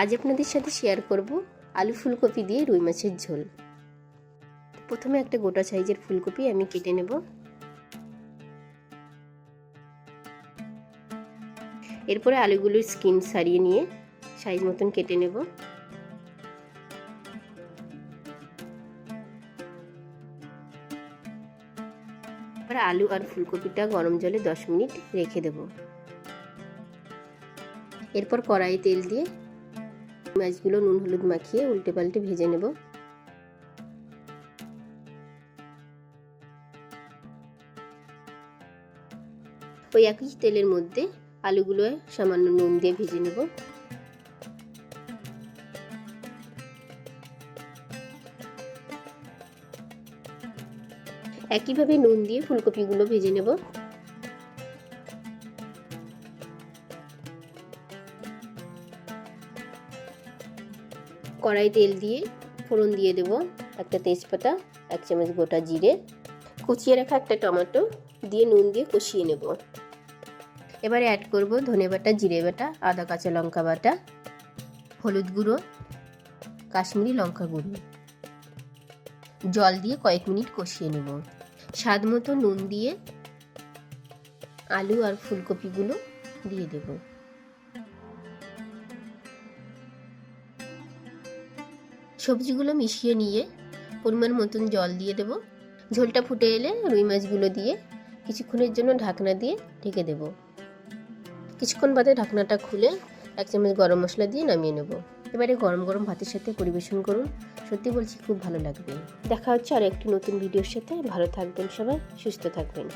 আজ আপনাদের সাথে শেয়ার করব আলু ফুলকপি দিয়ে রুই মাছের ঝোল। প্রথমে একটা গোটা সাইজের ফুলকপি আমি কেটে নেব। এরপরে আলুগুলোর স্কিন সারিয়ে নিয়ে সাইজ মতন কেটে নেব। এবার আলু আর ফুলকপিটা গরম জলে দশ মিনিট রেখে দেব। এরপর কড়াই তেল দিয়ে মাছগুলো নুন হলুদ মাখিয়ে উল্টে পাল্টে ভেজে নেব। ওই একই তেলের মধ্যে আলুগুলো সামান্য নুন দিয়ে ভেজে নেব। একইভাবে নুন দিয়ে ফুলকপিগুলো ভেজে নেব। কড়াই তেল দিয়ে ফোড়ন দিয়ে দেব একটা তেজপাতা, এক চামচ গোটা জিরে। কুচিয়ে রাখা একটা টমেটো দিয়ে নুন দিয়ে কষিয়ে নেব। এবারে অ্যাড করব ধনে বাটা, জিরে বাটা, আদা, কাঁচা লঙ্কা বাটা, হলুদ গুঁড়ো, কাশ্মীরি লঙ্কা গুঁড়ো। জল দিয়ে কয়েক মিনিট কষিয়ে নেব। স্বাদ মতো নুন দিয়ে আলু আর ফুলকপিগুলো দিয়ে দেব। সবজিগুলো মিশিয়ে নিয়ে পরিমাণ মতন জল দিয়ে দেব। ঝোলটা ফুটে এলে রুই মাছগুলো দিয়ে কিছুক্ষণের জন্য ঢাকনা দিয়ে ঢেকে দেব। কিছুক্ষণ বাদে ঢাকনাটা খুলে এক চামচ গরম মশলা দিয়ে নামিয়ে নেব। এবারে গরম গরম ভাতের সাথে পরিবেশন করুন। সত্যি বলছি, খুব ভালো লাগবে। দেখা হচ্ছে আর একটি নতুন ভিডিওর সাথে। ভালো থাকবেন সবাই, সুস্থ থাকবেন।